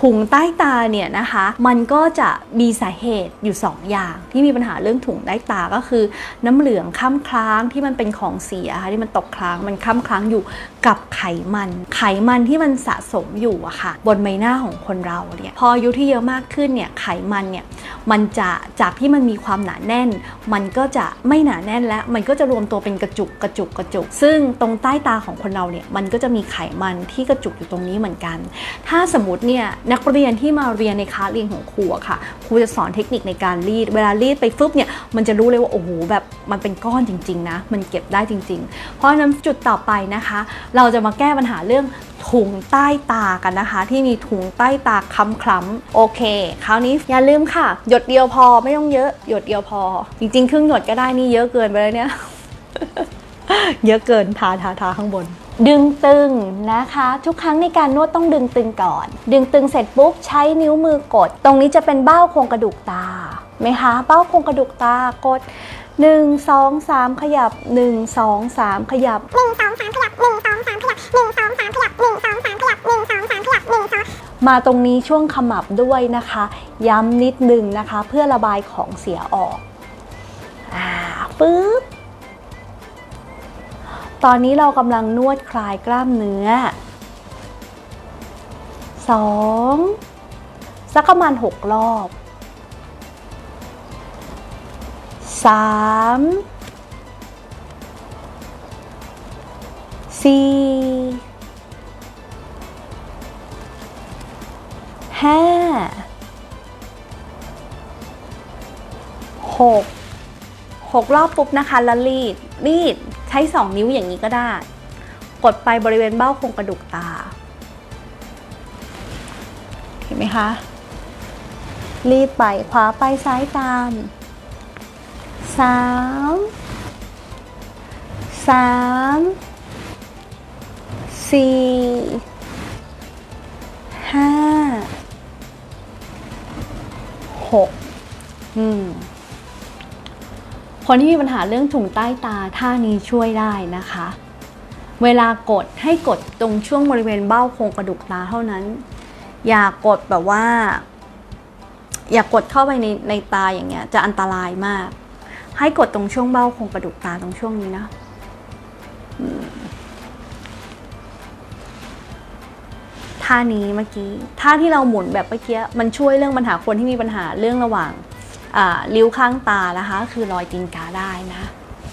ถุงใต้ตาเนี่ยนะคะ มันก็จะมีสาเหตุอยู่ 2 อย่าง ที่มีปัญหาเรื่องถุงใต้ตาก็คือ น้ำเหลืองค้ำคล้างที่มันเป็นของเสียค่ะที่มันตกค้างมันค้ำคล้างอยู่กับไขมัน ไขมันที่มันสะสมอยู่อะค่ะ บนใบหน้าของคนเราเนี่ยพออายุที่เยอะมากขึ้นเนี่ยไขมันเนี่ยมันจะจากที่มันมีความหนาแน่น มันก็จะไม่หนาแน่นแล้ว มันก็จะรวมตัวเป็นกระจุกกระจุกกระจุก ซึ่งตรงใต้ตาของคนเราเนี่ยมันก็จะมีไขมันที่กระจุกอยู่ตรงนี้เหมือนกัน ถ้าสมมติเนี่ยนักเรียนที่มาเรียนในคลาสเรียนของครูอะค่ะ ครูจะสอนเทคนิคในการรีด เวลารีดไปฟึบเนี่ย มันจะรู้เลยว่าโอ้โหแบบมันเป็นก้อนจริง ๆ นะ มันเก็บได้จริง ๆ เพราะฉะนั้นจุดต่อไปนะคะ เราจะมาแก้ปัญหาเรื่องถุงใต้ตากันนะคะ ที่มีถุงใต้ตาคล้ำๆโอเค คราวนี้อย่าลืมค่ะ หยดเดียวพอไม่ต้องเยอะ หยดเดียวพอ จริง ๆ ครึ่งหยดก็ได้นี่เยอะเกินไปเลยเนี่ย เยอะเกินทาทาทาข้างบน ดึงตึงนะคะ ทุกครั้งในการนวดต้องดึงตึงก่อน ดึงตึงเสร็จปุ๊บใช้นิ้วมือกด ตรงนี้จะเป็นเบ้าโครงกระดูกตาไหมคะ เบ้าโครงกระดูกตากด 1 2 3 ขยับ 1 2 3 ขยับหนึ่งสองสามขยับหนึ่งสองสามขยับหนึ่งสองสามขยับหนึ่งสองสามขยับหนึ่งสองสามขยับหนึ่งสองมาตรงนี้ช่วงขมับด้วยนะคะ ย้ำนิดนึงนะคะ เพื่อระบายของเสียออก ตอนนี้เรากำลังนวดคลายกล้ามเนื้อ 2 สักประมาณ 6 รอบ3 4ห้าหกหกรอบปุ๊บนะคะ แล้วรีดรีด ใช้สองนิ้วอย่างนี้ก็ได้ กดไปบริเวณเบ้าโครงกระดูกตา เห็นไหมคะ รีดไปขวาไปซ้ายตามสามสามสี่ห้าหกอืม คนที่มีปัญหาเรื่องถุงใต้ตาท่านี้ช่วยได้นะคะ เวลากดให้กดตรงช่วงบริเวณเบ้าโครงกระดูกตาเท่านั้น อย่ากดแบบว่า อย่ากดเข้าไปในในตาอย่างเงี้ย จะอันตรายมาก ให้กดตรงช่วงเบ้าโครงกระดูกตาตรงช่วงนี้นะท่านี้เมื่อกี้ท่าที่เราหมุนแบบเมื่อกี้มันช่วยเรื่องปัญหาคนที่มีปัญหาเรื่องระหว่าง ริ้วข้างตานะคะ คือรอยจีนกาได้นะ